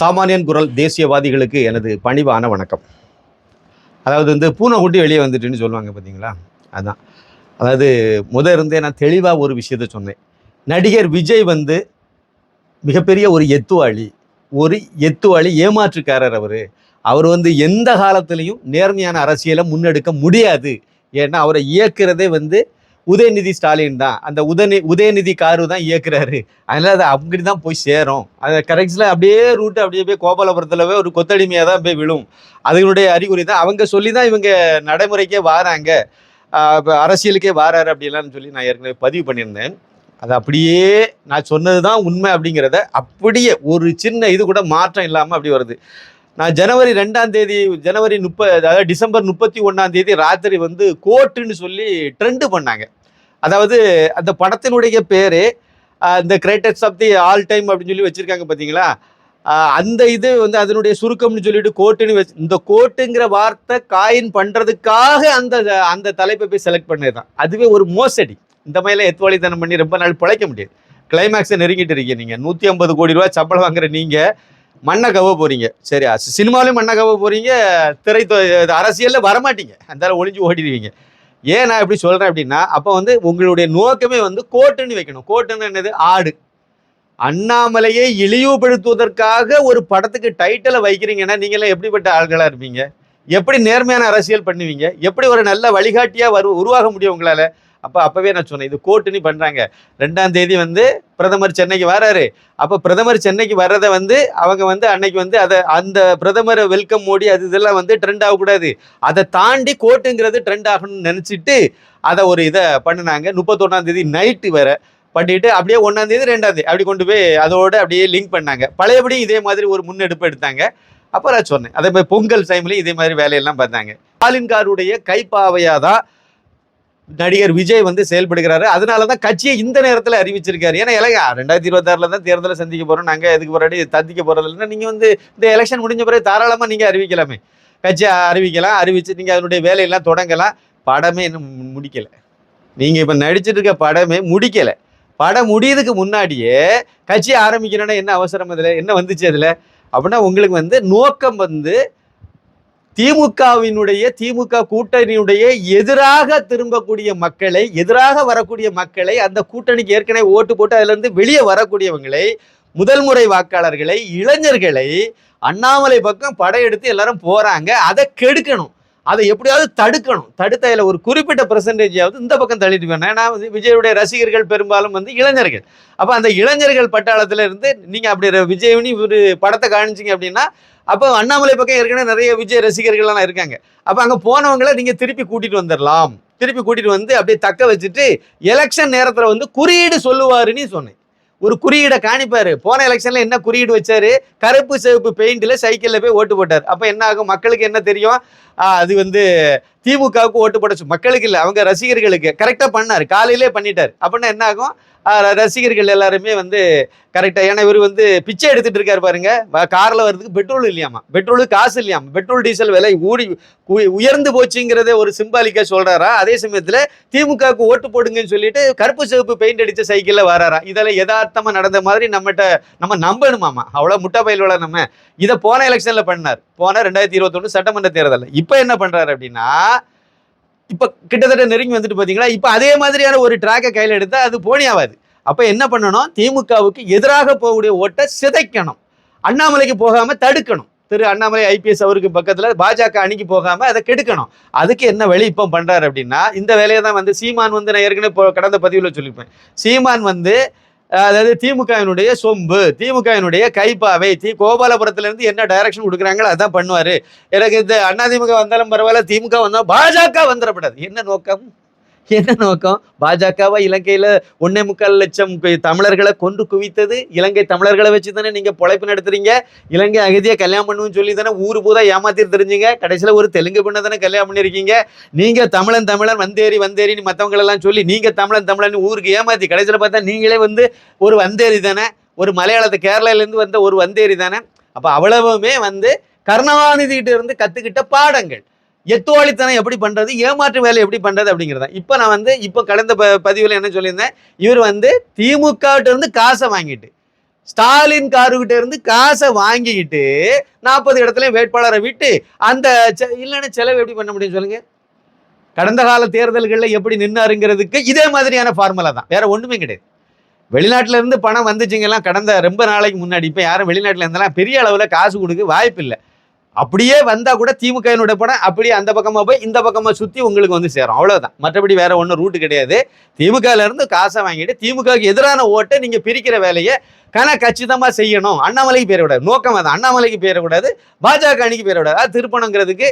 சாமானியன் குரல் தேசியவாதிகளுக்கு எனது பணிவான வணக்கம். அதாவது வந்து பூனைக்குட்டி வெளியே வந்துட்டுன்னு சொல்லுவாங்க பார்த்தீங்களா? அதுதான் அதாவது முத இருந்தே நான் தெளிவாக ஒரு விஷயத்த சொன்னேன். நடிகர் விஜய் வந்து மிகப்பெரிய ஒரு எத்துவாளி ஒரு எத்துவாளி ஏமாற்றுக்காரர் அவர். அவர் வந்து எந்த காலத்துலேயும் நேர்மையான அரசியலை முன்னெடுக்க முடியாது. ஏன்னா அவரை இயக்கிறதே வந்து உதயநிதி ஸ்டாலின் தான். அந்த உதயநி உதயநிதி காரு தான் இயக்குறாரு. அதனால அது அப்படி தான் போய் சேரும். அது கரெக்ட்ஸில் அப்படியே ரூட்டு அப்படியே போய் கோபாலபுரத்தில் போய் ஒரு கொத்தடிமையாக தான் போய் விழும். அதனுடைய அறிகுறி தான் அவங்க சொல்லி தான் இவங்க நடைமுறைக்கே வாராங்க. அரசியலுக்கே வாராரு அப்படிலாம் சொல்லி நான் ஏற்கனவே பதிவு பண்ணியிருந்தேன். அது அப்படியே நான் சொன்னது தான் உண்மை அப்படிங்கிறத அப்படியே ஒரு சின்ன இது கூட மாற்றம் இல்லாமல் அப்படி வருது. நான் ஜனவரி ரெண்டாம் தேதி ஜனவரி முப்ப அதாவது டிசம்பர் முப்பத்தி ஒன்றாம் தேதி ராத்திரி வந்து கோட்டுன்னு சொல்லி ட்ரெண்டு பண்ணாங்க. அதாவது அந்த படத்தினுடைய பேர் இந்த greatest of the all time அப்படின்னு சொல்லி வச்சுருக்காங்க பார்த்தீங்களா அந்த இது வந்து அதனுடைய சுருக்கம்னு சொல்லிட்டு கோட்டுன்னு வச்சு இந்த கோட்டுங்கிற வார்த்தை காயின் பண்ணுறதுக்காக அந்த அந்த தலைப்பை போய் செலக்ட் பண்ணது தான் அதுவே ஒரு மோசடி. இந்த மாதிரிலாம் எத்துவாளித்தனம் பண்ணி ரொம்ப நாள் பிழைக்க முடியாது. கிளைமேக்ஸை நெருங்கிட்டு இருக்கீங்க நீங்கள் நூற்றி ஐம்பது கோடி ரூபா சம்பளம் வாங்குற நீங்கள் மண்ணை கவ போகிறீங்க சரி சினிமாலையும் மண்ணை கவ போகிறீங்க திரை அரசியலில் வரமாட்டீங்க. அந்த ஒளிஞ்சு ஓடிடுவீங்க. ஏன் நான் எப்படி சொல்கிறேன் அப்படின்னா அப்போ வந்து உங்களுடைய நோக்கமே வந்து கோட்டுன்னு வைக்கணும். கோட்டுன்னு என்னது? ஆடு. அண்ணாமலையை இழிவுபடுத்துவதற்காக ஒரு படத்துக்கு டைட்டிலை வைக்கிறீங்கன்னா நீங்களாம் எப்படிப்பட்ட ஆள்களாக இருப்பீங்க? எப்படி நேர்மையான அரசியல் பண்ணுவீங்க? எப்படி ஒரு நல்ல வழிகாட்டியாக வரு உருவாக முடியும் உங்களால்? அப்போ அப்பவே நான் சொன்னேன் இது கோட்டுன்னு பண்ணுறாங்க ரெண்டாம் தேதி வந்து பிரதமர் சென்னைக்கு வராரு. அப்போ பிரதமர் சென்னைக்கு வர்றதை வந்து அவங்க வந்து அன்னைக்கு வந்து அதை அந்த பிரதமரை வெல்கம் மோடி அது இதெல்லாம் வந்து ட்ரெண்ட் ஆகக்கூடாது. அதை தாண்டி கோட்டுங்கிறது ட்ரெண்ட் ஆகணும்னு நினச்சிட்டு அதை ஒரு இதை பண்ணினாங்க. முப்பத்தொன்னாம் தேதி நைட்டு வேற பண்ணிட்டு அப்படியே ஒன்றாம் தேதி ரெண்டாம் தேதி அப்படி கொண்டு போய் அதோட அப்படியே லிங்க் பண்ணாங்க. பழையபடி இதே மாதிரி ஒரு முன்னெடுப்பு எடுத்தாங்க. அப்போ நான் சொன்னேன் அதே மாதிரி பொங்கல் டைம்லேயும் இதே மாதிரி வேலையெல்லாம் பார்த்தாங்க ஸ்டாலின்காருடைய கைப்பாவையாக தான் நடிகர் விஜய் வந்து செயல்படுகிறாரு. அதனால தான் கட்சியை இந்த நேரத்தில் அறிவிச்சிருக்காரு. ஏன்னா இலங்கை ரெண்டாயிரத்தி இருபத்தாறில் தான் தேர்தலை சந்திக்க போகிறோம் நாங்கள் எதுக்கு போராடி சந்திக்க போகிறது இல்லைன்னா நீங்கள் வந்து இந்த எலெக்ஷன் முடிஞ்ச பிறகு தாராளமாக நீங்கள் அறிவிக்கலாமே. கட்சியை அறிவிக்கலாம். அறிவிச்சு நீங்கள் அதனுடைய வேலையெல்லாம் தொடங்கலாம். படமே இன்னும் முடிக்கலை. நீங்கள் இப்போ நடிச்சிட்டு இருக்க படமே முடிக்கலை. படம் முடியதுக்கு முன்னாடியே கட்சி ஆரம்பிக்கணும்னா என்ன அவசரம் அதில்? என்ன வந்துச்சு அதில்? அப்படின்னா உங்களுக்கு வந்து நோக்கம் வந்து திமுகவினுடைய திமுக கூட்டணியுடைய எதிராக திரும்பக்கூடிய மக்களை எதிராக வரக்கூடிய மக்களை அந்த கூட்டணிக்கு ஏற்கனவே ஓட்டு போட்டு அதிலிருந்து வெளியே வரக்கூடியவங்களை முதல் முறை வாக்காளர்களை இளைஞர்களை அண்ணாமலை பக்கம் படையெடுத்து எல்லாரும் போறாங்க. அதை கெடுக்கணும். அதை எப்படியாவது தடுக்கணும். தடுத்த இதில் ஒரு குறிப்பிட்ட பெர்சன்டேஜாவது இந்த பக்கம் தள்ளிட்டு வேணும் ஏன்னா வந்து விஜயுடைய ரசிகர்கள் பெரும்பாலும் வந்து இளைஞர்கள். அப்போ அந்த இளைஞர்கள் பட்டாளத்தில் இருந்து நீங்கள் அப்படி விஜய்னி ஒரு படத்தை காணிச்சிங்க அப்படின்னா அப்போ அண்ணாமலை பக்கம் ஏற்கனவே நிறைய விஜய் ரசிகர்கள்லாம் இருக்காங்க. அப்போ அங்கே போனவங்கள நீங்கள் திருப்பி கூட்டிகிட்டு வந்துடலாம் திருப்பி கூட்டிகிட்டு வந்து அப்படியே தக்க வச்சுட்டு எலெக்ஷன் நேரத்தில் வந்து குறியீடு சொல்லுவாருன்னு சொன்னேன். ஒரு குறியீடை காணிப்பாரு. போன எலெக்ஷன்ல என்ன குறியீடு வச்சாரு? கருப்பு சிவப்பு பெயிண்ட்ல சைக்கிள்ல போய் ஓட்டு போட்டார். அப்ப என்ன ஆகும்? மக்களுக்கு என்ன தெரியும்? அது வந்து திமுகவுக்கு ஓட்டு போட மக்களுக்கு இல்லை அவங்க ரசிகர்களுக்கு. கரெக்டாக பண்ணார். காலையிலே பண்ணிட்டார். அப்படின்னா என்ன ஆகும்? ரசிகர்கள் எல்லாருமே வந்து கரெக்டாக ஏன்னா இவர் வந்து பிச்சை எடுத்துகிட்டு இருக்காரு பாருங்க. காரில் வர்றதுக்கு பெட்ரோல் இல்லையாமா? பெட்ரோலுக்கு காசு இல்லையாமா? பெட்ரோல் டீசல் விலை ஊடி உயர்ந்து போச்சுங்கிறத ஒரு சிம்பாலிக்காக சொல்கிறாரா அதே சமயத்தில் திமுகவுக்கு ஓட்டு போடுங்கன்னு சொல்லிட்டு கருப்பு சிவப்பு பெயிண்ட் அடித்த சைக்கிளில் வராரா? இதெல்லாம் யதார்த்தமாக நடந்த மாதிரி நம்மகிட்ட நம்ம நம்பணுமாமா? அவ்வளோ முட்டை பயிலோட நம்ம? இதை போன எலெக்ஷனில் பண்ணார். போன ரெண்டாயிரத்தி இருபத்தொன்று சட்டமன்ற தேர்தலில். இப்போ என்ன பண்றாரு அப்படின்னா இப்போ கிட்டத்தட்ட நெருங்கி வந்துட்டு பார்த்தீங்களா இப்போ அதே மாதிரியான ஒரு ட்ராக்கை கையில் எடுத்தா அது போனியாவாது அப்போ என்ன பண்ணணும்? திமுகவுக்கு எதிராக போகக்கூடிய ஓட்டை சிதைக்கணும். அண்ணாமலைக்கு போகாம தடுக்கணும். திரு அண்ணாமலை ஐபிஎஸ் அவருக்கு பக்கத்துல பாஜக அணிக்கு போகாம அதை கெடுக்கணும். அதுக்கு என்ன வழி இப்போ பண்றாரு அப்படின்னா இந்த வேலையை தான் வந்து சீமான் வந்து நான் ஏற்கனவே கடந்த பதிவில் சொல்லியிருப்பேன். சீமான் வந்து அதாவது திமுகவினுடைய சொம்பு திமுகவினுடைய கைப்பாவை தி கோபாலபுரத்துல இருந்து என்ன டைரக்ஷன் கொடுக்குறாங்களோ அதான் பண்ணுவார். எனக்கு இந்த அதிமுக வந்தாலும் பரவாயில்ல திமுக வந்தால் பாஜக வந்துடக்கூடாது என்ன நோக்கம்? என்ன நோக்கம்? பாஜகவா இலங்கையில ஒன்னே முக்கால் லட்சம் தமிழர்களை கொன்று குவித்தது? இலங்கை தமிழர்களை வச்சு தானே நீங்க பொழைப்பு நடத்துறீங்க? இலங்கை அகதியை கல்யாணம் பண்ணுவோம்னு சொல்லி தானே ஊரு பூரா ஏமாத்திட்டு தெரிஞ்சுங்க? கடைசியில ஒரு தெலுங்கு பெண்ணை தானே கல்யாணம் பண்ணிருக்கீங்க நீங்க தமிழன் தமிழன் வந்தேரி வந்தேரின்னு மற்றவங்களெல்லாம் சொல்லி நீங்க தமிழன் தமிழன் ஊருக்கு ஏமாத்தி கடைசியில பார்த்தா நீங்களே வந்து ஒரு வந்தேரி தானே ஒரு மலையாளத்து கேரளாலேருந்து வந்த ஒரு வந்தேரி தானே. அப்போ அவ்வளவுமே வந்து கருணாநிதியிட்ட இருந்து கற்றுக்கிட்ட பாடங்கள். எத்துவாளித்தனம் எப்படி பண்றது? ஏமாற்று வேலை எப்படி பண்றது அப்படிங்கிறத இப்போ நான் வந்து இப்போ கடந்த ப பதிவில் என்ன சொல்லியிருந்தேன்? இவர் வந்து திமுக இருந்து காசை வாங்கிட்டு ஸ்டாலின் காருகிட்ட இருந்து காசை வாங்கிக்கிட்டு நாற்பது இடத்துல வேட்பாளரை விட்டு அந்த செ- இல்லைன்னா செலவு எப்படி பண்ண முடியும் சொல்லுங்க? கடந்த கால தேர்தல்களில் எப்படி நின்னாருங்கிறதுக்கு இதே மாதிரியான ஃபார்முலா தான். வேற ஒண்ணுமே கிடையாது. வெளிநாட்டுல இருந்து பணம் வந்துச்சுங்கெல்லாம் கடந்த ரொம்ப நாளைக்கு முன்னாடி. இப்போ யாரும் வெளிநாட்டுல இருந்தெல்லாம் பெரிய அளவில் காசு கொடுக்க வாய்ப்பு இல்லை அப்படியே வந்தா கூட திமுகவினுடைய படம் அப்படியே அந்த பக்கமா போய் இந்த பக்கமா சுத்தி உங்களுக்கு வந்து சேரும். அவ்வளவுதான். மற்றபடி வேற ஒன்றும் ரூட்டு கிடையாது. திமுகல இருந்து காசை வாங்கிட்டு திமுகவுக்கு எதிரான ஓட்டை நீங்க பிரிக்கிற வேலையை கன கச்சிதமா செய்யணும். அண்ணாமலைக்கு பேரக்கூடாது நோக்கம் அதான். அண்ணாமலைக்கு பேரக்கூடாது பாஜக அணிக்கு பேரக்கூடாது திருப்பணங்கிறதுக்கு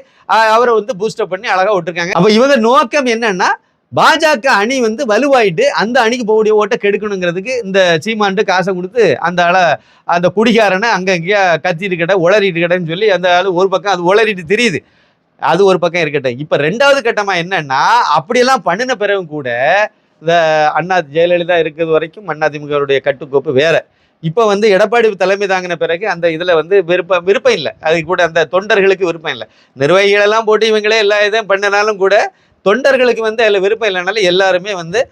அவரை வந்து பூஸ்டப் பண்ணி அழகா விட்டுருக்காங்க. அப்ப இவங்க நோக்கம் என்னன்னா பாஜக அணி வந்து வலுவாயிட்டு அந்த அணிக்கு போகக்கூடிய ஓட்டை கெடுக்கணுங்கிறதுக்கு இந்த சீமான்ட்டு காசை கொடுத்து அந்த ஆளை அந்த குடிகாரனை அங்கே இங்கேயா கத்திட்டு கிட்ட உளறிட்டு கிடன்னு சொல்லி அந்த ஆள் ஒரு பக்கம் அது உளறிட்டு தெரியுது. அது ஒரு பக்கம் இருக்கட்டும். இப்போ ரெண்டாவது கட்டமாக என்னன்னா அப்படியெல்லாம் பண்ணின பிறகும் கூட இந்த அண்ணா ஜெயலலிதா இருக்கிறது வரைக்கும் அதிமுகவுடைய கட்டுக்கோப்பு வேற. இப்போ வந்து எடப்பாடி தலைமை தாங்கின பிறகு அந்த இதில் வந்து விருப்பம் விருப்பம் இல்லை. அது கூட அந்த தொண்டர்களுக்கு விருப்பம் இல்லை. நிர்வாகிகளெல்லாம் போட்டு இவங்களே எல்லா இதையும் பண்ணினாலும் கூட தொண்டர்களுக்கு வந்து அதில் விருப்பம் இல்லைனாலும் எல்லாருமே வந்து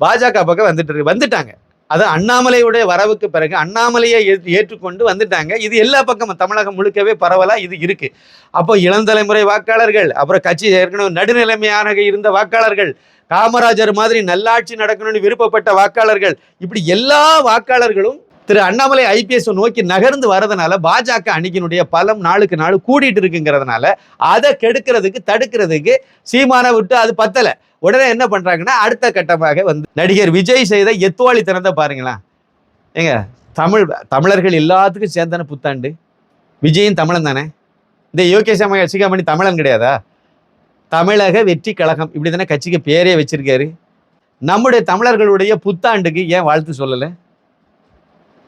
பாஜக பக்கம் வந்துட்டு வந்துட்டாங்க. அது அண்ணாமலையுடைய வரவுக்கு பிறகு அண்ணாமலையை ஏற்று- ஏற்றுக்கொண்டு வந்துட்டாங்க. இது எல்லா பக்கமும் தமிழகம் முழுக்கவே பரவலாக இது இருக்கு. அப்போ இளந்தலைமுறை வாக்காளர்கள் அப்புறம் கட்சி ஏற்கனவே நடுநிலைமையாக இருந்த வாக்காளர்கள் காமராஜர் மாதிரி நல்லாட்சி நடக்கணும்னு விருப்பப்பட்ட வாக்காளர்கள் இப்படி எல்லா வாக்காளர்களும் திரு அண்ணாமலை ஐபிஎஸ் நோக்கி நகர்ந்து வரதுனால பாஜக அணிக்கினுடைய பலம் நாளுக்கு நாள் கூடிட்டு இருக்குங்கிறதுனால அதை கெடுக்கிறதுக்கு தடுக்கிறதுக்கு சீமானை விட்டு அது பத்தல. உடனே என்ன பண்றாங்கன்னா அடுத்த கட்டமாக வந்து நடிகர் விஜய் செய்த எத்துவாளித்தனத்தை பாருங்களேன். ஏங்க தமிழ் தமிழர்கள் எல்லாத்துக்கும் சேர்ந்தான புத்தாண்டு. விஜயும் தமிழன் தானே? இந்த யோகேஷ் சிகாமணி தமிழன் கிடையாதா? தமிழக வெற்றி கழகம் இப்படி தானே கட்சிக்கு பேரே வச்சிருக்காரு. நம்முடைய தமிழர்களுடைய புத்தாண்டுக்கு ஏன் வாழ்த்து சொல்லலை?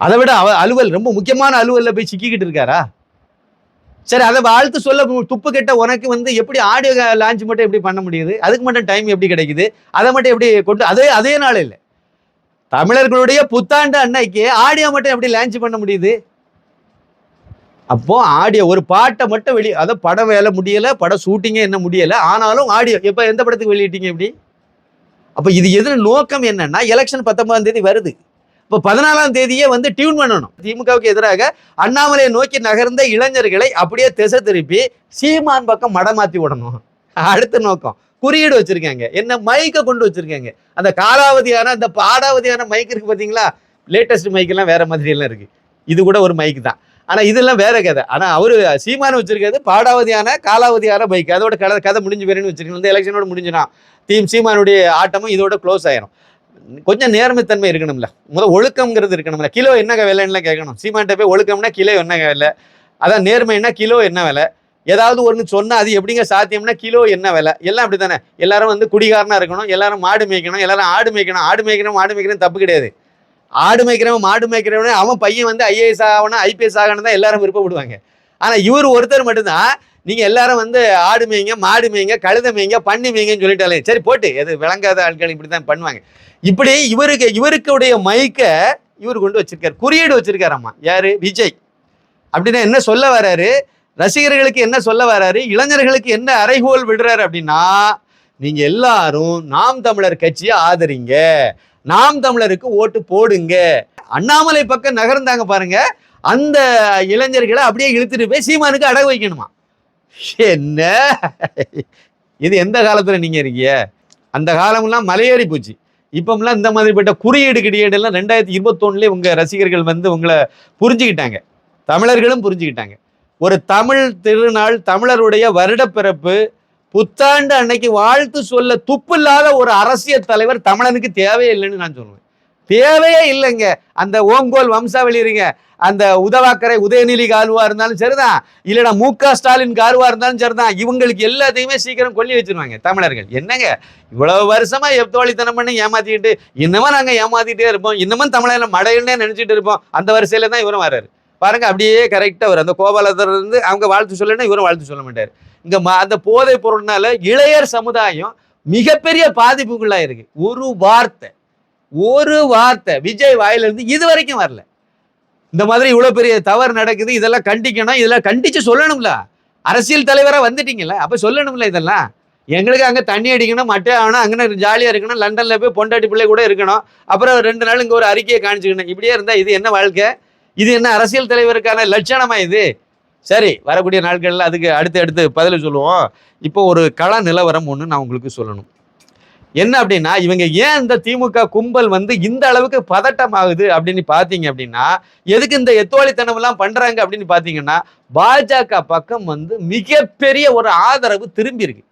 அதை விட அவ அலுவல் ரொம்ப முக்கியமான அலுவலில் போய் சிக்கிக்கிட்டு இருக்காரா? சரி அதை வாழ்த்து சொல்ல துப்பு கெட்ட உனக்கு வந்து எப்படி ஆடியோ லான்ச் மட்டும் எப்படி பண்ண முடியுது? அதுக்கு மட்டும் டைம் எப்படி கிடைக்குது? அதை மட்டும் எப்படி கொண்டு அதே அதே நாள் இல்லை. தமிழர்களுடைய புத்தாண்டு அன்னைக்கு ஆடியோ மட்டும் எப்படி லான்ச் பண்ண முடியுது? அப்போ ஆடியோ ஒரு பாட்டை மட்டும் வெளியே அதை படம் வேலை முடியலை படம் ஷூட்டிங்கே என்ன முடியலை ஆனாலும் ஆடியோ இப்போ எந்த படத்துக்கு வெளியிட்டீங்க எப்படி? அப்போ இது எதிர நோக்கம் என்னன்னா எலெக்ஷன் பத்தொன்பதாம் தேதி வருது. இப்போ பதினாலாம் தேதியே வந்து டியூன் பண்ணணும். திமுகவுக்கு எதிராக அண்ணாமலையை நோக்கி நகர்ந்த இளைஞர்களை அப்படியே திசை திருப்பி சீமான் பக்கம் மடமாத்தி விடணும். அடுத்த நோக்கம். குறியீடு வச்சிருக்காங்க. என்ன மைக்கை கொண்டு வச்சிருக்காங்க. அந்த காலாவதியான அந்த பாடாவதியான மைக் இருக்கு பார்த்தீங்களா லேட்டஸ்ட் மைக்கெல்லாம் வேற மாதிரி எல்லாம் இருக்கு. இது கூட ஒரு மைக் தான். ஆனால் இதெல்லாம் வேற கதை. ஆனால் அவர் சீமான் வச்சிருக்கிறது பாடாவதியான காலாவதியான பைக் அதோட கதை கதை முடிஞ்சு போயிருன்னு வச்சிருக்கேன் இந்த எலெக்ஷனோட முடிஞ்சுனா தீம் சீமானுடைய ஆட்டமும் இதோட க்ளோஸ் ஆயிரும். கொஞ்சம் நேர்மைத்தன்மை இருக்கணும்ல. முதல் ஒழுக்கம்ங்கிறது இருக்கணும்ல. கிலோ என்ன விலைன்னுலாம் கேட்கணும். சீமான்ட்ட போய் ஒழுக்கம்னா கிலோ என்ன விலை? அதான் நேர்மைன்னா கிலோ என்ன விலை? ஏதாவது ஒன்று சொன்னால் அது எப்படிங்க சாத்தியம்னா கிலோ என்ன விலை? எல்லாம் அப்படி தானே எல்லாரும் வந்து குடிகாரனாக இருக்கணும். எல்லாரும் மாடு மேய்க்கணும். எல்லாரும் ஆடு மேய்க்கணும். ஆடு மேய்க்கணும் மாடு மேய்க்கணும் தப்பு கிடையாது. ஆடு மேய்க்கிறவன் மாடு மேய்க்கிறவனே அவன் பையன் வந்து ஐஏஎஸ் ஆகணும் ஐபிஎஸ் ஆகணும் தான் எல்லாரும் விருப்பப்படுவாங்க. ஆனால் இவர் ஒருத்தர் மட்டும்தான். நீங்கள் எல்லாரும் வந்து ஆடு மேய்ங்க மாடு மேய்ங்க கழுத மேய்ங்க பண்ணி மேய்ங்கன்னு சொல்லிட்டாலே சரி போட்டு. எது விளங்காத ஆட்கள் இப்படி தான் பண்ணுவாங்க. இப்படி இவருக்கு இவருக்குடைய மைக்கை இவர் கொண்டு வச்சிருக்காரு. குறியீடு வச்சிருக்காராம்மா. யாரு? விஜய். அப்படின்னா என்ன சொல்ல வராரு? ரசிகர்களுக்கு என்ன சொல்ல வராரு? இளைஞர்களுக்கு என்ன அறைகோல் விடுறாரு அப்படின்னா நீங்க எல்லாரும் நாம் தமிழர் கட்சியை ஆதரிங்க. நாம் தமிழருக்கு ஓட்டு போடுங்க. அண்ணாமலை பக்கம் நகர்ந்தாங்க பாருங்க. அந்த இளைஞர்களை அப்படியே இழுத்துட்டு போய் சீமானுக்கு அடகு வைக்கணுமா? என்ன? இது எந்த காலத்தில் நீங்க இருக்கீங்க? அந்த காலம்லாம் மலையேறி போச்சு. இப்போம்லாம் இந்த மாதிரிப்பட்ட குறியீடு கிடையீடு எல்லாம் ரெண்டாயிரத்தி இருபத்தொன்னுலேயே உங்கள் ரசிகர்கள் வந்து உங்களை புரிஞ்சுக்கிட்டாங்க. தமிழர்களும் புரிஞ்சுக்கிட்டாங்க. ஒரு தமிழ் திருநாள் தமிழருடைய வருடப்பிறப்பு புத்தாண்டு அன்னைக்கு வாழ்த்து சொல்ல துப்பில்லாத ஒரு அரசியல் தலைவர் தமிழனுக்கு தேவையில்லைன்னு நான் சொல்லுவேன். தேவையே இல்லைங்க. அந்த ஓங்கோல் வம்சாவளி இருங்க. அந்த உதவாக்கரை உதயநிதி கால்வா இருந்தாலும் சரிதான். இல்லைனா மு க ஸ்டாலின் கால்வா இருந்தாலும் சரிதான். இவங்களுக்கு எல்லாத்தையுமே சீக்கிரம் கொல்லி வச்சிருவாங்க தமிழர்கள். என்னங்க? இவ்வளவு வருஷமா எத்தோழித்தனம் பண்ணி ஏமாத்திக்கிட்டு இன்னமும் நாங்க ஏமாத்திட்டே இருப்போம். இன்னமும் தமிழக மடையன்னே நினைச்சிட்டு இருப்போம். அந்த வரிசையில தான் இவரும் வர்றாரு பாருங்க அப்படியே கரெக்டா வரும் அந்த கோபாலத்தர் இருந்து அவங்க வாழ்த்து சொல்லணும்னா இவரும் வாழ்த்து சொல்ல மாட்டார். இங்க அந்த போதை பொருள்னால இளையர் சமுதாயம் மிகப்பெரிய பாதிப்புக்குள்ளா இருக்கு ஒரு வார்த்தை. ஒரு வார்த்தை விஜய் வாயிலிருந்து இது வரைக்கும் வரல. இந்த மாதிரி இவ்வளோ பெரிய தவறு நடக்குது இதெல்லாம் கண்டிக்கணும் இதெல்லாம் கண்டிச்சு சொல்லணும்ல. அரசியல் தலைவராக வந்துட்டீங்கல்ல அப்போ சொல்லணும்ல இதெல்லாம். எங்களுக்கு அங்கே தண்ணி அடிக்கணும் மட்டை ஆகணும் அங்கே ஜாலியாக இருக்கணும் லண்டனில் போய் பொண்டாட்டி பிள்ளை கூட இருக்கணும். அப்புறம் ரெண்டு நாள் இங்கே ஒரு அறிக்கையை காணிச்சுக்கணும். இப்படியே இருந்தால் இது என்ன வாழ்க்கை? இது என்ன அரசியல் தலைவருக்கான லட்சணமா இது? சரி வரக்கூடிய நாட்களில் அதுக்கு அடுத்து அடுத்து பதில் சொல்லுவோம். இப்போ ஒரு கள நிலவரம் ஒன்று நான் உங்களுக்கு சொல்லணும். என்ன அப்படின்னா இவங்க ஏன் இந்த திமுக கும்பல் வந்து இந்த அளவுக்கு பதட்டமாகுது அப்படின்னு பார்த்தீங்க அப்படின்னா எதுக்கு இந்த எத்தோழித்தனம்லாம் பண்ணுறாங்க அப்படின்னு பார்த்தீங்கன்னா பாஜக பக்கம் வந்து மிகப்பெரிய ஒரு ஆதரவு திரும்பி இருக்கு.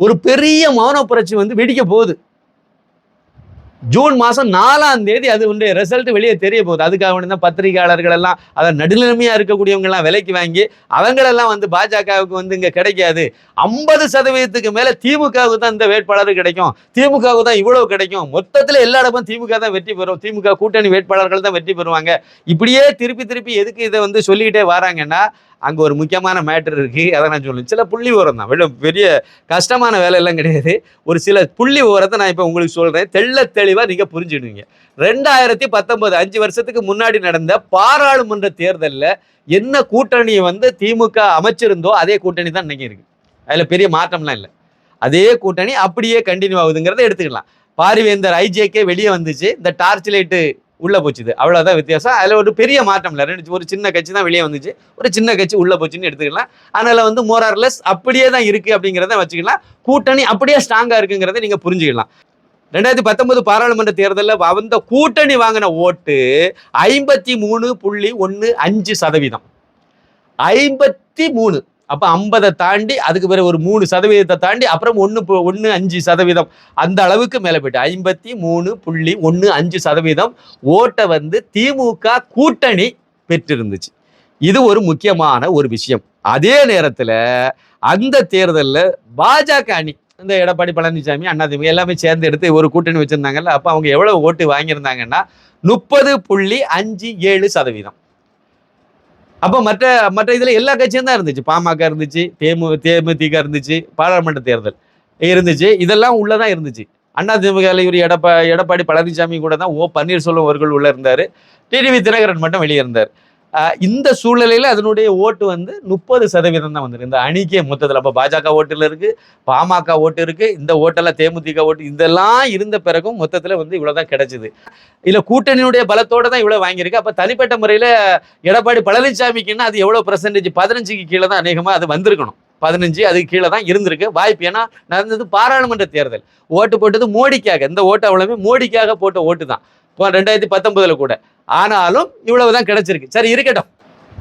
ஒரு பெரிய மௌன புரட்சி வந்து வெடிக்க போகுது. ஜூன் மாதம் நாலாம் தேதி அது உண்டு ரிசல்ட் வெளியே தெரிய போகுது. அதுக்காக வேண்டி தான் பத்திரிகையாளர்கள் எல்லாம் அதை நடுநிலைமையாக இருக்கக்கூடியவங்கெல்லாம் விலைக்கு வாங்கி அவங்களெல்லாம் வந்து பாஜகவுக்கு வந்து இங்கே கிடைக்காது. ஐம்பது சதவீதத்துக்கு மேலே திமுகவுக்கு தான் இந்த வேட்பாளர் கிடைக்கும். திமுகவுக்கு தான் இவ்வளவு கிடைக்கும். மொத்தத்தில் எல்லா இடமும் திமுக தான் வெற்றி பெறும். திமுக கூட்டணி வேட்பாளர்கள் தான் வெற்றி பெறுவாங்க. இப்படியே திருப்பி திருப்பி எதுக்கு இதை வந்து சொல்லிக்கிட்டே வராங்கன்னா அங்கே ஒரு முக்கியமான மேட்டர் இருக்குது அதை நான் சொல்லுவேன் சில புள்ளி விவரம் தான். வெளில பெரிய கஷ்டமான வேலையெல்லாம் கிடையாது. ஒரு சில புள்ளி விவரத்தை நான் இப்போ உங்களுக்கு சொல்கிறேன் தெள்ள தெளிவாக நீங்கள் புரிஞ்சுடுவீங்க ரெண்டாயிரத்தி பத்தொம்போது அஞ்சு வருஷத்துக்கு முன்னாடி நடந்த பாராளுமன்ற தேர்தலில் என்ன கூட்டணி வந்து திமுக அமைச்சிருந்தோ அதே கூட்டணி தான் இன்றைக்கி இருக்குது அதில் பெரிய மாற்றம்லாம் இல்லை. அதே கூட்டணி அப்படியே கண்டினியூ ஆகுதுங்கிறத எடுத்துக்கலாம். பாரிவேந்தர் ஐஜேக்கே வெளியே வந்துச்சு. இந்த டார்ச் லைட்டு உள்ள போச்சுது. அவ்வளவுதான் வித்தியாசம். அதுல ஒரு பெரிய மாற்றம் இல்லை. ரெண்டு ஒரு சின்ன கட்சி தான் வெளியே வந்துச்சு. ஒரு சின்ன கட்சி உள்ள போச்சுன்னு எடுத்துக்கலாம். அதனால வந்து மோரார்லெஸ் அப்படியே தான் இருக்கு அப்படிங்கிறத வச்சுக்கலாம். கூட்டணி அப்படியே ஸ்ட்ராங்கா இருக்குங்கிறத நீங்க புரிஞ்சுக்கலாம். ரெண்டாயிரத்தி பத்தொன்பது பாராளுமன்ற தேர்தலில் அந்த கூட்டணி வாங்கின ஓட்டு ஐம்பத்தி மூணு புள்ளி ஒன்று அஞ்சு சதவீதம். ஐம்பத்தி மூணு அப்போ ஐம்பதை தாண்டி அதுக்கு பிறகு ஒரு மூணு சதவீதத்தை தாண்டி அப்புறம் ஒன்று ஒன்று அஞ்சு சதவீதம். அந்த அளவுக்கு மேலே போயிட்டு ஐம்பத்தி மூணு புள்ளி ஒன்று அஞ்சு சதவீதம் ஓட்டை வந்து திமுக கூட்டணி பெற்றிருந்துச்சு. இது ஒரு முக்கியமான ஒரு விஷயம். அதே நேரத்தில் அந்த தேர்தலில் பாஜக அணி இந்த எடப்பாடி பழனிசாமி அண்ணாதிமுக எல்லாமே சேர்ந்து எடுத்து ஒரு கூட்டணி வச்சுருந்தாங்கல்ல அப்போ அவங்க எவ்வளோ ஓட்டு வாங்கியிருந்தாங்கன்னா முப்பது புள்ளி அஞ்சு ஏழு சதவீதம். அப்போ மற்ற மற்ற இதில் எல்லா கட்சியும் தான் இருந்துச்சு. பாமக இருந்துச்சு தேமு தேமுதிக இருந்துச்சு பாராளுமன்ற தேர்தல் இருந்துச்சு. இதெல்லாம் உள்ளதான் இருந்துச்சு. அண்ணா திமுக இவர் எடப்பா எடப்பாடி பழனிசாமி கூட தான் ஓ பன்னீர்செல்வம் அவர்கள் உள்ள இருந்தார். டிடிவி தினகரன் மட்டும் வெளியே இருந்தார். இந்த சூழ்நிலையில் அதனுடைய ஓட்டு வந்து முப்பது சதவீதம் தான் வந்திருக்கு. இந்த அணிக்கே மொத்தத்தில். அப்போ பாஜக ஓட்டில் இருக்குது பாமக ஓட்டு இருக்குது இந்த ஓட்டெல்லாம் தேமுதிக ஓட்டு இதெல்லாம் இருந்த பிறகும் மொத்தத்தில் வந்து இவ்வளோ தான் கிடைச்சிது. இல்லை கூட்டணியினுடைய பலத்தோடு தான் இவ்வளோ வாங்கியிருக்கு. அப்போ தனிப்பட்ட முறையில் எடப்பாடி பழனிசாமிக்குன்னா அது எவ்வளோ பர்சன்டேஜ் பதினஞ்சுக்கு கீழே தான் அநேகமாக அது வந்திருக்கணும். பதினஞ்சு அதுக்கு கீழே தான் இருந்திருக்கு. வாய்ப்பு ஏன்னா நடந்தது பாராளுமன்ற தேர்தல். ஓட்டு போட்டது மோடிக்காக இந்த ஓட்டு அவ்வளவுமே மோடிக்காக போட்ட ஓட்டு தான். இப்போ ரெண்டாயிரத்தி பத்தொன்பதுல கூட. ஆனாலும் இவ்வளவுதான் கிடைச்சிருக்கு. சரி இருக்கட்டும்.